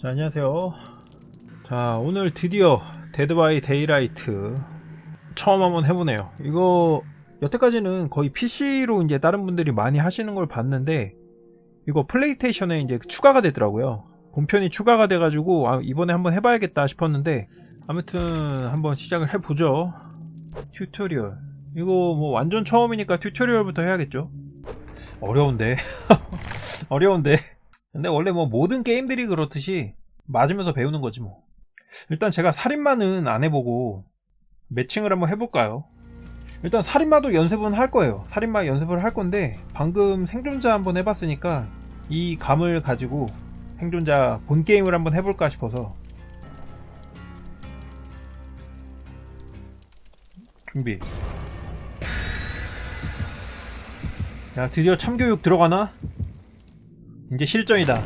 자, 안녕하세요. 자, 오늘 드디어 데드 바이 데이라이트 처음 한번 해보네요. 이거 여태까지는 거의 PC로 이제 다른 분들이 많이 하시는 걸 봤는데 이거 플레이스테이션에 이제 추가가 되더라고요. 본편이 추가가 돼가지고 아, 이번에 한번 해봐야겠다 싶었는데 아무튼 한번 시작을 해보죠. 튜토리얼. 이거 뭐 완전 처음이니까 튜토리얼부터 해야겠죠? 어려운데. 어려운데. 근데 원래 뭐 모든 게임들이 그렇듯이 맞으면서 배우는 거지 뭐. 일단 제가 살인마는 안 해보고 매칭을 한번 해볼까요? 일단 살인마도 연습은 할 거예요. 살인마 연습을 할 건데 방금 생존자 한번 해봤으니까 이 감을 가지고 생존자 본 게임을 한번 해볼까 싶어서 준비. 야 드디어 참교육 들어가나? 이제 실전이다.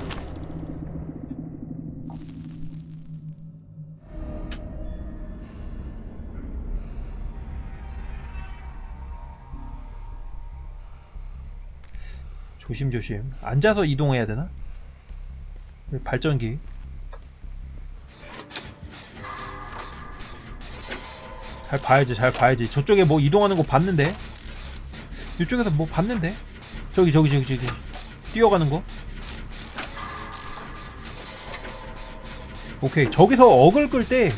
조심조심. 앉아서 이동해야 되나? 발전기. 잘 봐야지, 잘 봐야지. 저쪽에 뭐 이동하는 거 봤는데? 이쪽에서 뭐 봤는데? 저기, 저기, 저기, 저기. 뛰어가는 거? 오케이. 저기서 억을 끌 때,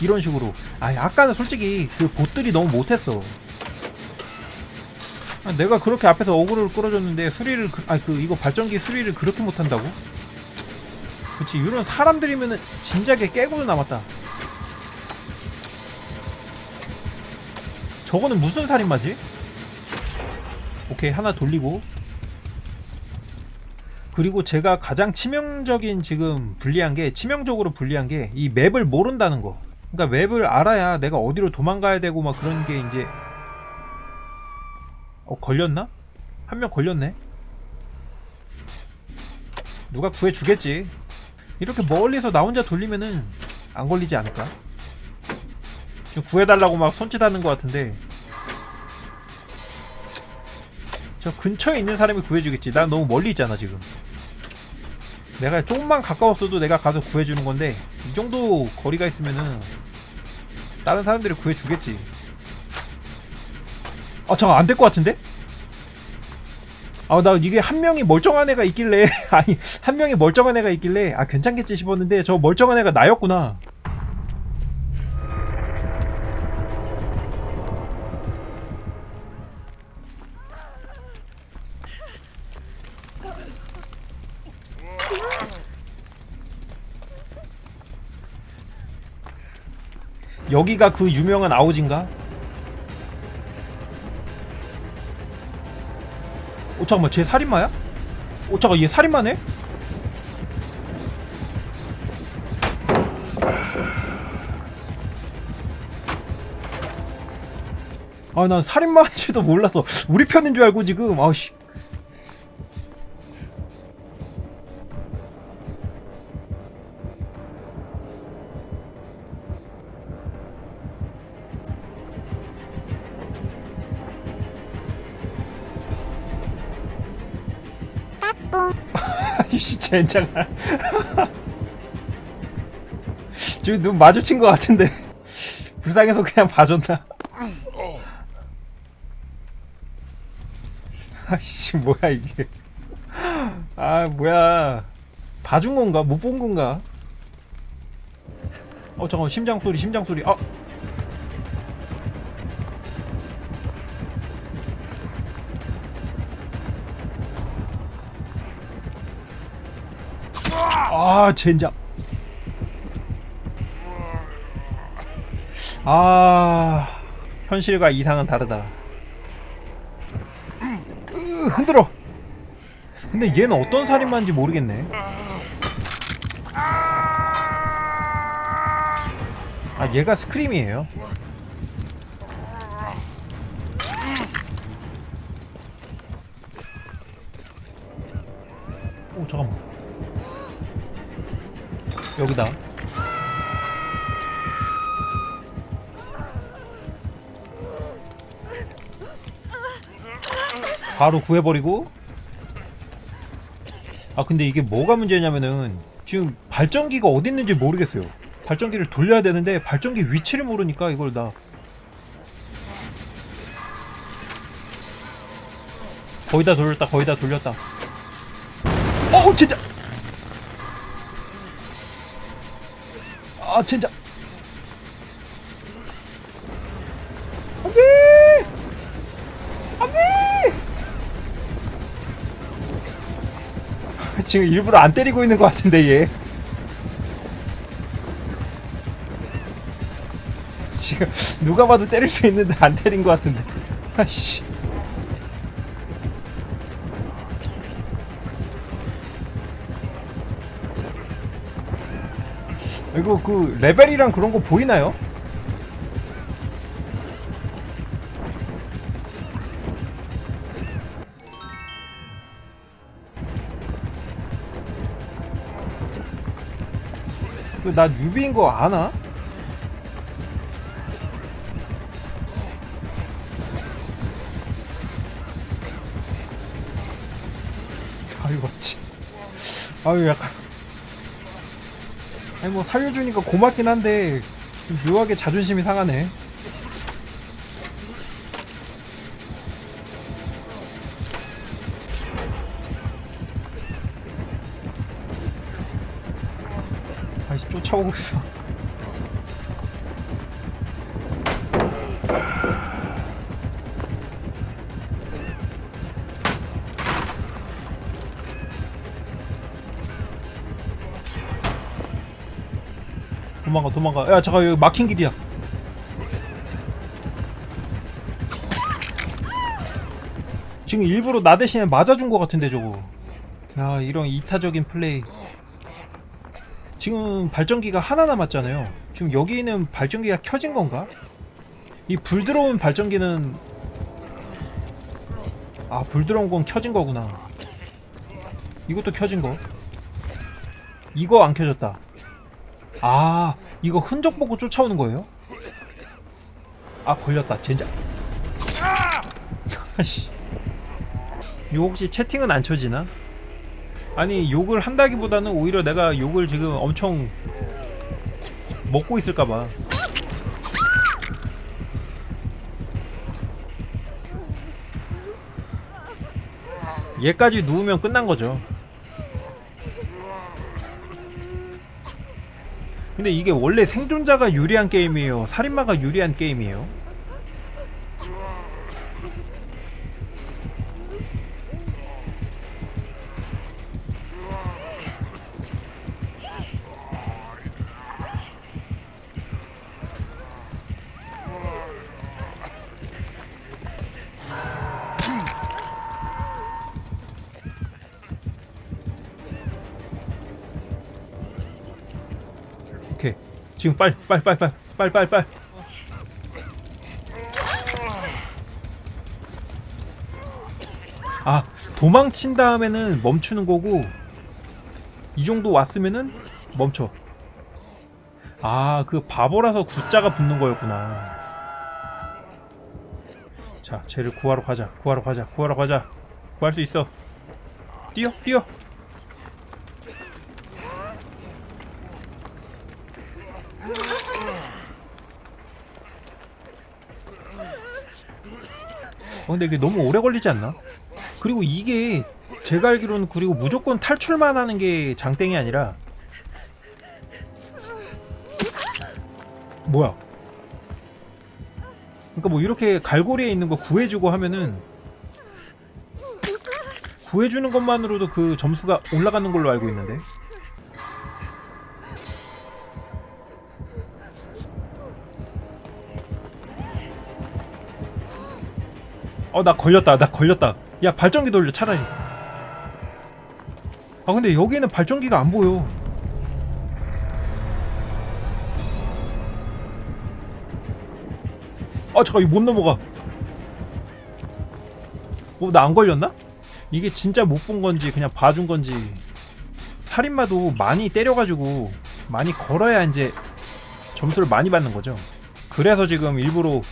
이런 식으로. 아, 아까는 솔직히 그 보들이 너무 못했어. 아, 내가 그렇게 앞에서 어그로를 끌어줬는데 수리를 그, 아니 그 이거 발전기 수리를 그렇게 못한다고? 그치 이런 사람들이면은 진작에 깨고도 남았다 저거는 무슨 살인마지? 오케이 하나 돌리고 그리고 제가 가장 치명적인 지금 불리한 게 치명적으로 불리한 게 이 맵을 모른다는 거. 그러니까 맵을 알아야 내가 어디로 도망가야 되고 막 그런 게 이제 어 걸렸나? 한 명 걸렸네. 누가 구해 주겠지? 이렇게 멀리서 나 혼자 돌리면은 안 걸리지 않을까? 지금 구해달라고 막 손짓하는 것 같은데. 저 근처에 있는 사람이 구해주겠지. 난 너무 멀리 있잖아 지금 내가 조금만 가까웠어도 내가 가서 구해주는 건데 이 정도 거리가 있으면은 다른 사람들이 구해주겠지 아 잠깐 안 될 것 같은데? 아 나 이게 한 명이 멀쩡한 애가 있길래 아니 한 명이 멀쩡한 애가 있길래 아 괜찮겠지 싶었는데 저 멀쩡한 애가 나였구나 여기가 그 유명한 아우지인가? 오 잠깐만 쟤 살인마야? 오 잠깐 얘 살인마네? 아 난 살인마인지도 몰랐어 우리 편인 줄 알고 지금 아우씨 이씨 젠장아 지금 눈 마주친 것 같은데. 불쌍해서 그냥 봐줬나? 아이씨 뭐야 이게. 아 뭐야. 봐준 건가? 못 본 건가? 어 잠깐 심장 소리 심장 소리. 아 아, 젠장. 아, 현실과 이상은 다르다. 으, 흔들어. 근데 얘는 어떤 살인마인지 모르겠네. 아, 얘가 스크림이에요. 오, 잠깐만. 여기다. 바로 구해버리고. 아 근데 이게 뭐가 문제냐면은 지금 발전기가 어디 있는지 모르겠어요. 발전기를 돌려야 되는데 발전기 위치를 모르니까 이걸 나 거의 다 돌렸다 거의 다 돌렸다 어우 진짜 아 진짜 안돼! 안돼! 지금 일부러 안 때리고 있는 것 같은데 얘. 지금 누가 봐도 때릴 수 있는데 안 때린 것 같은데. 아씨 이거 그 레벨이랑 그런 거 보이나요? 그나 뉴비인 거 아나? 아유 맞지 아유 약간 아니 뭐 살려주니까 고맙긴 한데 좀 묘하게 자존심이 상하네. 아이씨 쫓아오고 있어 도망가 도망가. 야 잠깐 여기 막힌 길이야. 지금 일부러 나 대신에 맞아준 것 같은데 저거. 야 이런 이타적인 플레이. 지금 발전기가 하나 남았잖아요. 지금 여기 있는 발전기가 켜진 건가? 이 불 들어온 발전기는 아 불 들어온 건 켜진 거구나. 이것도 켜진 거? 이거 안 켜졌다 아 이거 흔적 보고 쫓아오는 거예요? 아 걸렸다. 젠장. 아씨. 이거 혹시 채팅은 안 쳐지나? 아니 욕을 한다기보다는 오히려 내가 욕을 지금 엄청 먹고 있을까봐. 얘까지 누우면 끝난 거죠 근데 이게 원래 생존자가 유리한 게임이에요? 살인마가 유리한 게임이에요? 지금 빨리 빨리 빨리 빨리 빨리 빨리 빨리. 아 도망친 다음에는 멈추는 거고 이 정도 왔으면은 멈춰. 아 그 바보라서 구자가 붙는 거였구나. 자 쟤를 구하러 가자 구하러 가자 구하러 가자. 구할 수 있어. 뛰어 뛰어 근데 이게 너무 오래 걸리지 않나? 그리고 이게 제가 알기로는 그리고 무조건 탈출만 하는 게 장땡이 아니라 뭐야? 그러니까 뭐 이렇게 갈고리에 있는 거 구해주고 하면은 구해주는 것만으로도 그 점수가 올라가는 걸로 알고 있는데 어 나 걸렸다. 나 걸렸다. 야 발전기 돌려 차라리. 아 근데 여기에는 발전기가 안 보여. 아 잠깐 이거 못 넘어가. 어 나 안 걸렸나? 이게 진짜 못 본 건지 그냥 봐준 건지. 살인마도 많이 때려가지고 많이 걸어야 이제 점수를 많이 받는 거죠. 그래서 지금 일부러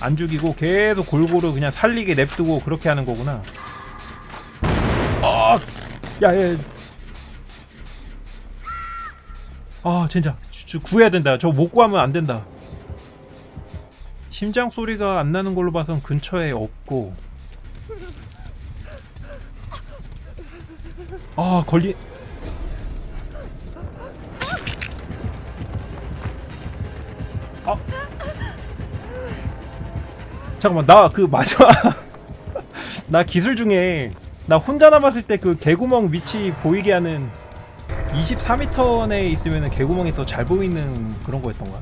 안 죽이고 계속 골고루 그냥 살리게 냅두고 그렇게 하는 거구나. 아, 야, 야, 아 진짜. 저, 저 구해야 된다. 저 못 구하면 안 된다. 심장 소리가 안 나는 걸로 봐선 근처에 없고. 아 걸리 잠깐만 나그 마지막 나 기술 중에 나 혼자 남았을 때 그 개구멍 위치 보이게 하는 24m 내에 있으면 개구멍이 더 잘 보이는 그런 거였던가?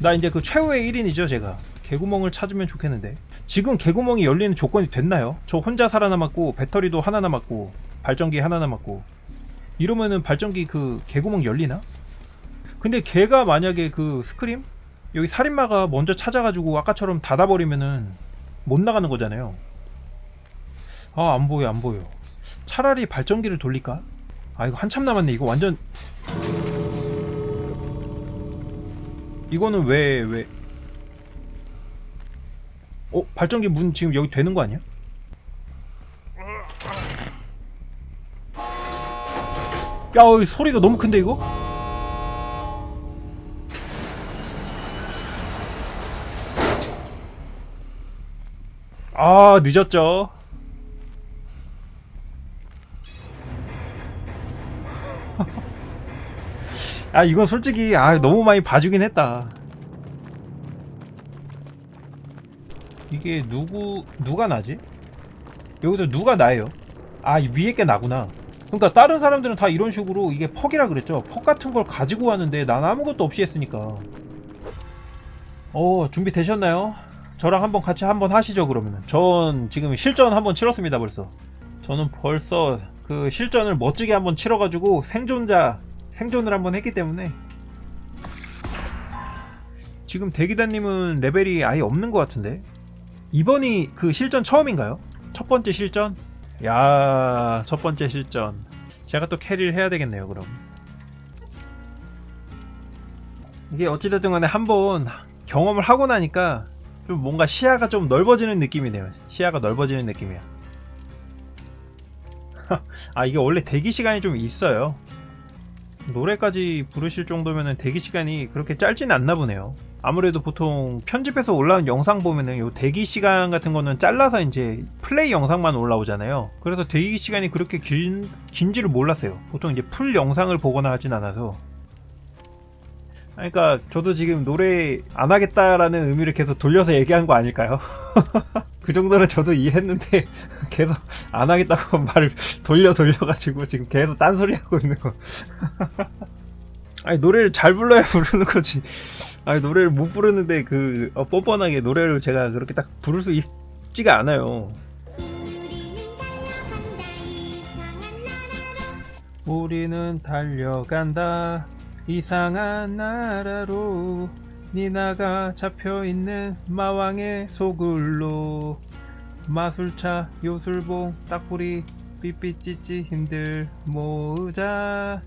나 이제 그 최후의 1인이죠 제가 개구멍을 찾으면 좋겠는데 지금 개구멍이 열리는 조건이 됐나요? 저 혼자 살아남았고 배터리도 하나 남았고 발전기 하나 남았고 이러면은 발전기 그 개구멍 열리나? 근데 걔가 만약에 그 스크림? 여기 살인마가 먼저 찾아가지고 아까처럼 닫아버리면은 못 나가는 거잖아요 아 안 보여 안 보여 차라리 발전기를 돌릴까? 아 이거 한참 남았네 이거 완전 이거는 왜 왜? 어 발전기 문 지금 여기 되는 거 아니야? 야 어, 소리가 너무 큰데 이거? 아 늦었죠 아 이건 솔직히 아 너무 많이 봐주긴 했다 이게 누구 누가 나지? 여기도 누가 나예요? 아이 위에 게 나구나 그러니까 다른 사람들은 다 이런 식으로 이게 퍽이라 그랬죠 퍽 같은 걸 가지고 왔는데 난 아무것도 없이 했으니까 어 준비 되셨나요? 저랑 한번 같이 한번 하시죠 그러면은 전 지금 실전 한번 치렀습니다 벌써 저는 벌써 그 실전을 멋지게 한번 치러가지고 생존자 생존을 한번 했기 때문에 지금 대기단님은 레벨이 아예 없는 것 같은데 이번이 그 실전 처음인가요? 첫 번째 실전? 야, 첫 번째 실전. 제가 또 캐리를 해야 되겠네요, 그럼. 이게 어찌됐든 간에 한번 경험을 하고 나니까 좀 뭔가 시야가 좀 넓어지는 느낌이네요. 시야가 넓어지는 느낌이야. 아, 이게 원래 대기 시간이 좀 있어요. 노래까지 부르실 정도면 대기 시간이 그렇게 짧지는 않나 보네요. 아무래도 보통 편집해서 올라온 영상 보면은 요 대기 시간 같은 거는 잘라서 이제 플레이 영상만 올라오잖아요. 그래서 대기 시간이 그렇게 긴, 긴지를 몰랐어요. 보통 이제 풀 영상을 보거나 하진 않아서. 그러니까 저도 지금 노래 안 하겠다라는 의미를 계속 돌려서 얘기한 거 아닐까요? 그 정도는 저도 이해했는데 계속 안 하겠다고 말을 돌려 돌려가지고 지금 계속 딴소리 하고 있는 거. 아니 노래를 잘 불러야 부르는 거지. 아니 노래를 못 부르는데 그 어, 뻔뻔하게 노래를 제가 그렇게 딱 부를 수 있지가 않아요. 우리는 달려간다 이상한 나라로 니나가 잡혀있는 마왕의 소굴로 마술차 요술봉 딱부리 삐삐찌찌 힘들 모으자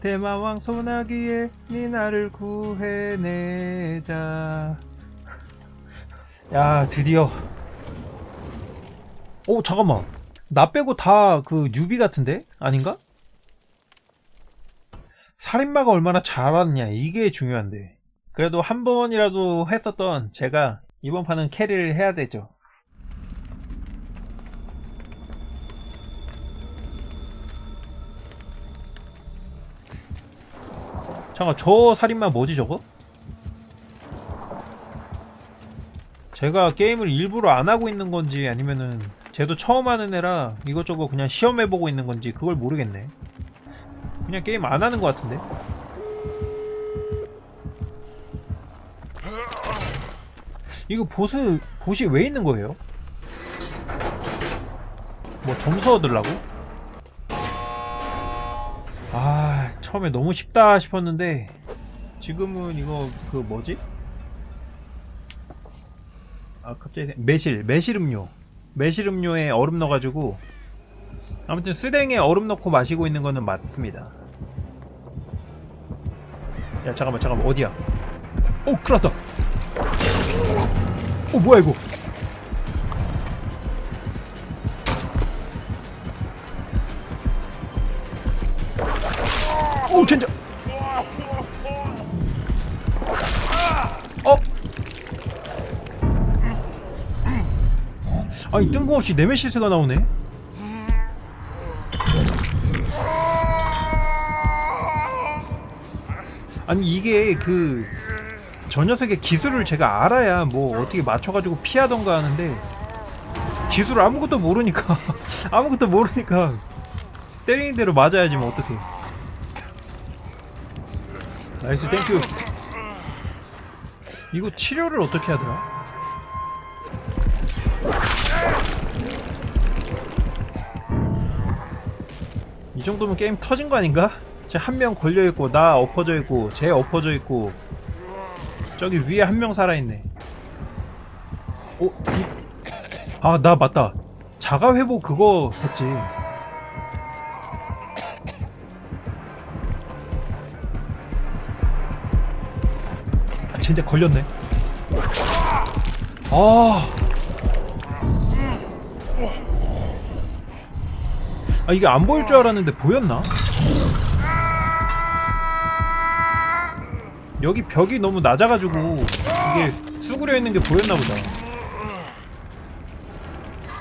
대마왕 소나기에 니나를 구해내자 야 드디어 오 잠깐만 나 빼고 다 그 뉴비 같은데? 아닌가? 살인마가 얼마나 잘하느냐 이게 중요한데. 그래도 한 번이라도 했었던 제가 이번 판은 캐리를 해야 되죠. 잠깐 저 살인마 뭐지 저거? 제가 게임을 일부러 안 하고 있는 건지 아니면은 쟤도 처음 하는 애라 이것저것 그냥 시험해보고 있는 건지 그걸 모르겠네 그냥 게임 안 하는 것 같은데 이거 보스 보시 왜 있는 거예요? 뭐 점수 얻으려고? 아 처음에 너무 쉽다 싶었는데 지금은 이거 그 뭐지? 아 갑자기 생- 매실 매실 음료 매실 음료에 얼음 넣어가지고 아무튼 쓰댕에 얼음 넣고 마시고 있는 거는 맞습니다. 야 잠깐만 잠깐만. 어디야? 오 큰일 났다 오 뭐야 이거? 오 젠장. 어? 아니 뜬금없이 네메시스가 나오네. 아니 이게 그 저 녀석의 기술을 제가 알아야 뭐 어떻게 맞춰가지고 피하던가 하는데 기술 아무것도 모르니까 아무것도 모르니까 때리는 대로 맞아야지 뭐 어떡해 나이스 땡큐 이거 치료를 어떻게 하더라? 이 정도면 게임 터진 거 아닌가? 한 명 걸려있고 나 엎어져 있고 쟤 엎어져 있고 저기 위에 한 명 살아있네. 어? 아 나 맞다. 자가 회복 그거 했지. 아 진짜 걸렸네. 아. 아 이게 안 보일 줄 알았는데 보였나? 여기 벽이 너무 낮아가지고 이게 수그려 있는 게 보였나 보다.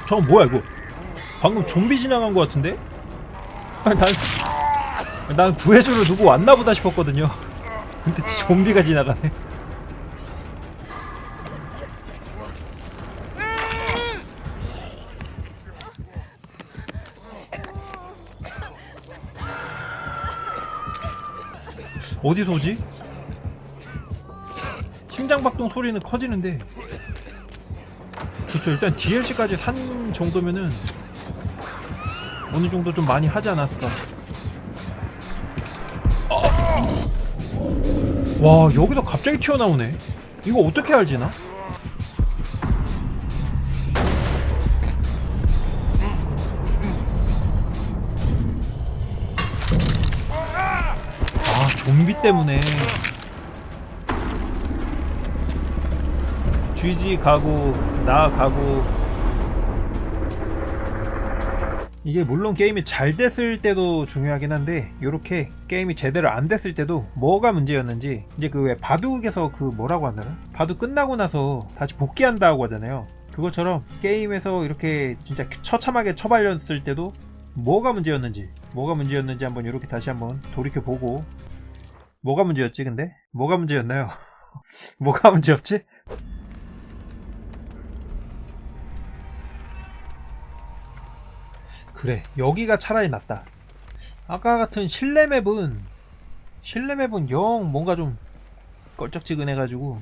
저 뭐야 이거? 방금 좀비 지나간 것 같은데? 난, 난 구해주러 누구 왔나 보다 싶었거든요. 근데 좀비가 지나가네. 어디서 오지? 심장박동 소리는 커지는데 그쵸 일단 DLC까지 산 정도면은 어느 정도 좀 많이 하지 않았을까 아. 와 여기서 갑자기 튀어나오네 이거 어떻게 알지 나? 아 좀비 때문에 GG 가고 나 가고 이게 물론 게임이 잘 됐을 때도 중요하긴 한데 이렇게 게임이 제대로 안 됐을 때도 뭐가 문제였는지 이제 그 왜 바둑에서 그 뭐라고 하나 바둑 끝나고 나서 다시 복귀한다고 하잖아요 그것처럼 게임에서 이렇게 진짜 처참하게 처발렸을 때도 뭐가 문제였는지 뭐가 문제였는지 한번 이렇게 다시 한번 돌이켜보고 뭐가 문제였지 근데? 뭐가 문제였나요? 뭐가 문제였지? 그래 여기가 차라리 낫다. 아까 같은 실내 맵은 실내 맵은 영 뭔가 좀 껄쩍지근해가지고.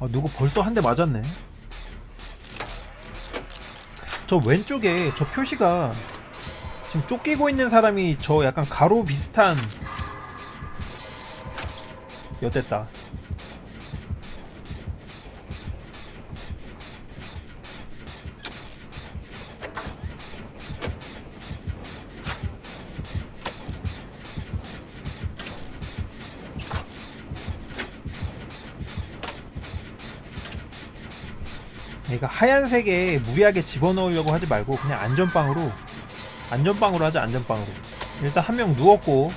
아 누구 벌써 한 대 맞았네. 저 왼쪽에 저 표시가 지금 쫓기고 있는 사람이 저 약간 가로 비슷한 엿됐다 그러니까 하얀색에 무리하게 집어넣으려고 하지 말고 그냥 안전빵으로 안전빵으로 하자 안전빵으로. 일단 한 명 누웠고.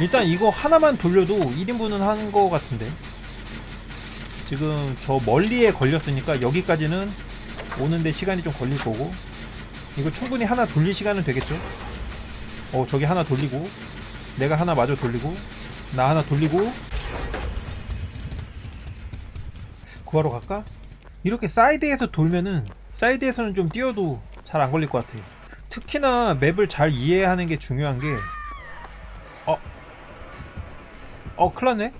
일단 이거 하나만 돌려도 1인분은 한 거 같은데. 지금 저 멀리에 걸렸으니까 여기까지는 오는데 시간이 좀 걸릴 거고. 이거 충분히 하나 돌릴 시간은 되겠죠? 어 저기 하나 돌리고. 내가 하나 마저 돌리고. 나 하나 돌리고 구하러 갈까? 이렇게 사이드에서 돌면은 사이드에서는 좀 뛰어도 잘 안 걸릴 것 같아요 특히나 맵을 잘 이해하는 게 중요한 게 어? 어 큰일났네?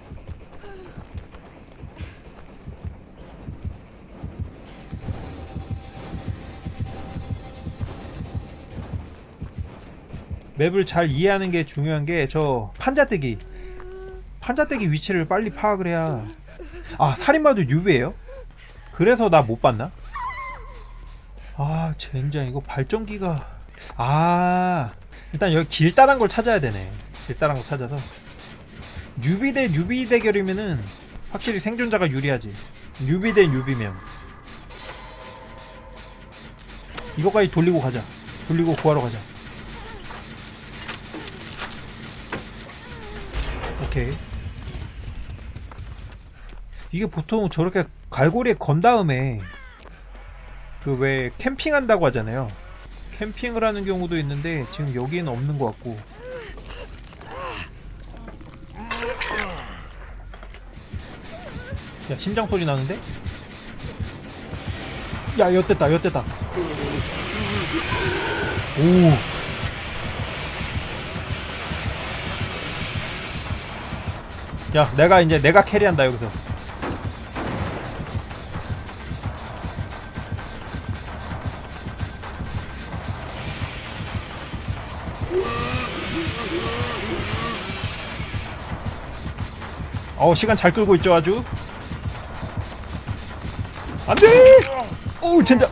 맵을 잘 이해하는 게 중요한 게 저 판자떼기 판자떼기 위치를 빨리 파악을 해야 아 살인마도 유비예요? 그래서 나 못 봤나? 아 젠장 이거 발전기가. 아 일단 여기 길다란 걸 찾아야 되네. 길다란 걸 찾아서. 뉴비 대 뉴비 대결이면은 확실히 생존자가 유리하지. 뉴비 대 뉴비면. 이거까지 돌리고 가자. 돌리고 구하러 가자. 오케이 이게 보통 저렇게 갈고리에 건 다음에 그 왜 캠핑한다고 하잖아요. 캠핑을 하는 경우도 있는데 지금 여기에는 없는 것 같고. 야 심장 소리 나는데? 야 엿됐다 엿됐다. 오. 야 내가 이제 내가 캐리한다 여기서. 어 시간 잘 끌고 있죠 아주? 안돼! 어우 젠장!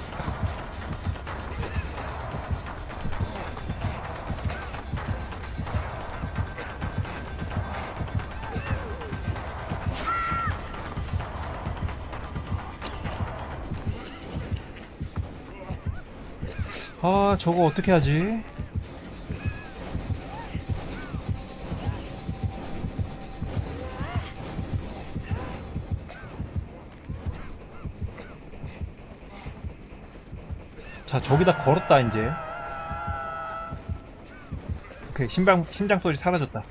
아 저거 어떻게 하지 저기다 걸었다 이제. 오케이 심장 심장 소리 사라졌다.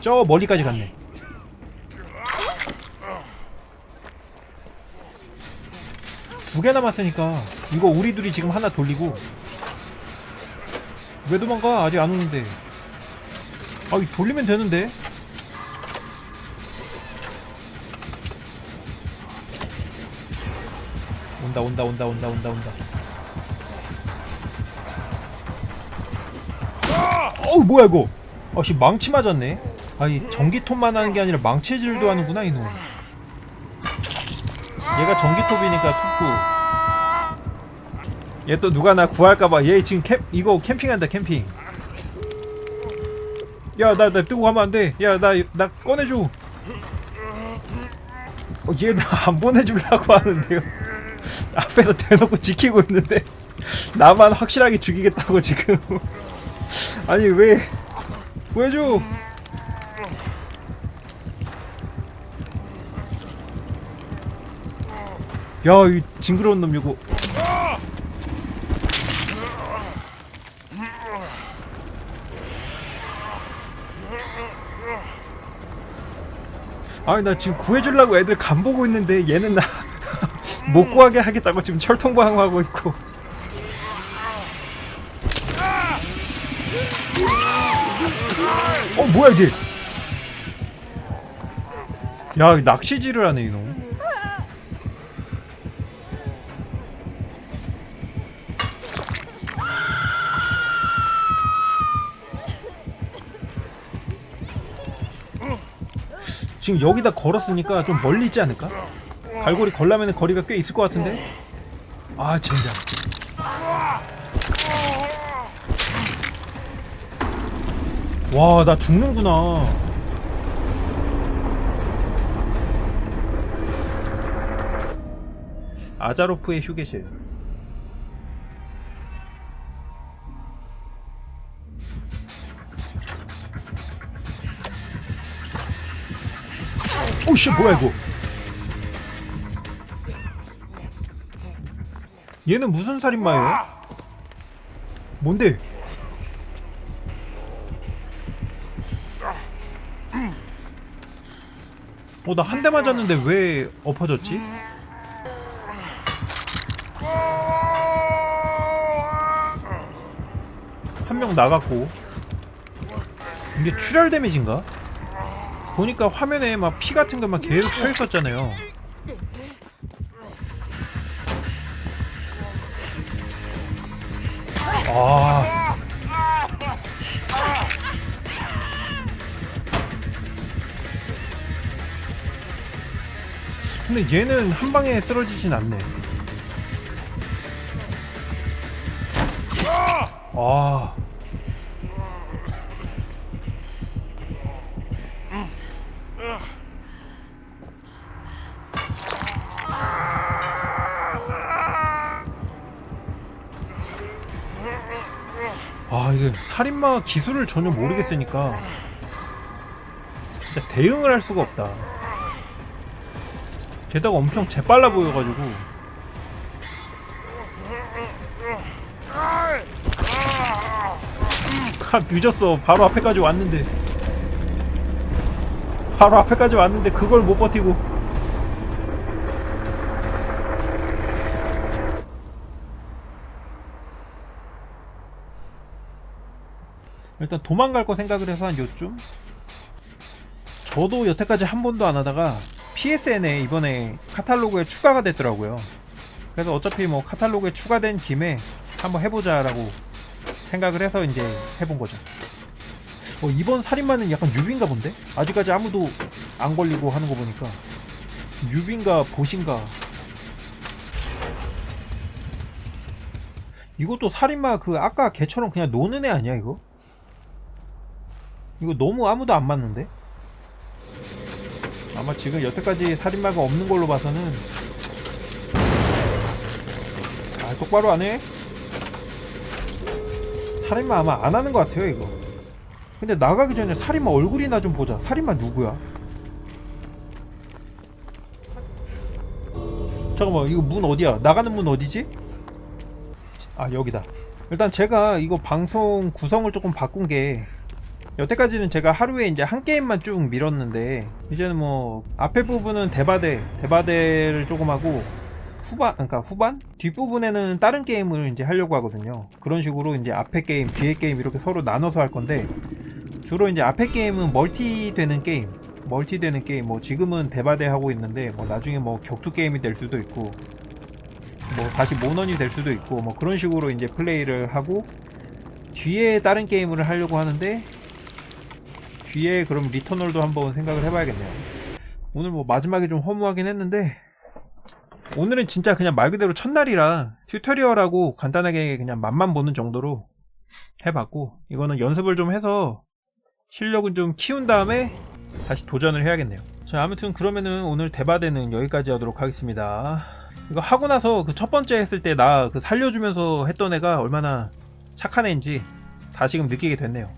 저 멀리까지 갔네. 두 개 남았으니까 이거 우리 둘이 지금 하나 돌리고. 왜 도망가? 아직 안 오는데. 아 이거 돌리면 되는데? 온다 온다 온다 온다 온다 온다 뭐야 이거? 아씨 망치 맞았네. 아이 전기톱만 하는 게 아니라 망치질도 하는구나 이놈. 얘가 전기톱이니까 툭구 얘 또 누가 나 구할까봐. 얘 지금 캠 이거 캠핑한다 캠핑. 야나나 뜨고 가면 안돼. 야 나 나 꺼내줘. 어, 얘 나 안 보내주려고 하는데요. 앞에서 대놓고 지키고 있는데. 나만 확실하게 죽이겠다고 지금 아니 왜 보여줘? 야이 징그러운 놈 이거. 아니 나 지금 구해주려고 애들 간 보고 있는데 얘는 나 못 구하게 하겠다고 지금 철통방어하고 있고 뭐야 이게 야 낚시질을 하네 이놈 지금 여기다 걸었으니까 좀 멀리 있지 않을까? 갈고리 걸라면 거리가 꽤 있을 것 같은데? 아 젠장 와 나 죽는구나 아자로프의 휴게실 오씨 뭐야 이거 얘는 무슨 살인마예요? 뭔데? 어 나 한 대 맞았는데 왜 엎어졌지? 한 명 나갔고 이게 출혈 데미지인가? 보니까 화면에 막 피 같은 것만 계속 펴 있었잖아요. 아. 근데 얘는 한 방에 쓰러지진 않네. 아. 아 이게 살인마 기술을 전혀 모르겠으니까 진짜 대응을 할 수가 없다 게다가 엄청 재빨라 보여가지고. 아 늦었어. 바로 앞에까지 왔는데. 바로 앞에까지 왔는데 그걸 못 버티고. 일단 도망갈 거 생각을 해서 한 요쯤? 저도 여태까지 한 번도 안 하다가 PSN에 이번에 카탈로그에 추가가 됐더라고요 그래서 어차피 뭐 카탈로그에 추가된 김에 한번 해보자라고 생각을 해서 이제 해본 거죠 어, 이번 살인마는 약간 뉴비인가 본데? 아직까지 아무도 안 걸리고 하는 거 보니까 뉴비인가 보신가 이것도 살인마 그 아까 걔처럼 그냥 노는 애 아니야 이거? 이거 너무 아무도 안 맞는데? 아마 지금 여태까지 살인마가 없는 걸로 봐서는 아 똑바로 안 해? 살인마 아마 안 하는 것 같아요 이거 근데 나가기 전에 살인마 얼굴이나 좀 보자 살인마 누구야? 잠깐만 이거 문 어디야? 나가는 문 어디지? 아 여기다 일단 제가 이거 방송 구성을 조금 바꾼 게 여태까지는 제가 하루에 이제 한 게임만 쭉 밀었는데 이제는 뭐 앞에 부분은 대바대 대바대를 조금 하고 후반 그러니까 후반? 뒷부분에는 다른 게임을 이제 하려고 하거든요. 그런 식으로 이제 앞에 게임 뒤에 게임 이렇게 서로 나눠서 할 건데 주로 이제 앞에 게임은 멀티 되는 게임 멀티 되는 게임. 뭐 지금은 대바대 하고 있는데 뭐 나중에 뭐 격투 게임이 될 수도 있고 뭐 다시 모넌이 될 수도 있고 뭐 그런 식으로 이제 플레이를 하고 뒤에 다른 게임을 하려고 하는데 뒤에 그럼 리터널도 한번 생각을 해봐야겠네요. 오늘 뭐 마지막에 좀 허무하긴 했는데 오늘은 진짜 그냥 말 그대로 첫날이라 튜토리얼하고 간단하게 그냥 맛만 보는 정도로 해봤고 이거는 연습을 좀 해서 실력은 좀 키운 다음에 다시 도전을 해야겠네요. 자 아무튼 그러면은 오늘 대바대는 여기까지 하도록 하겠습니다. 이거 하고 나서 그 첫 번째 했을 때 나 그 살려주면서 했던 애가 얼마나 착한 애인지 다시금 느끼게 됐네요.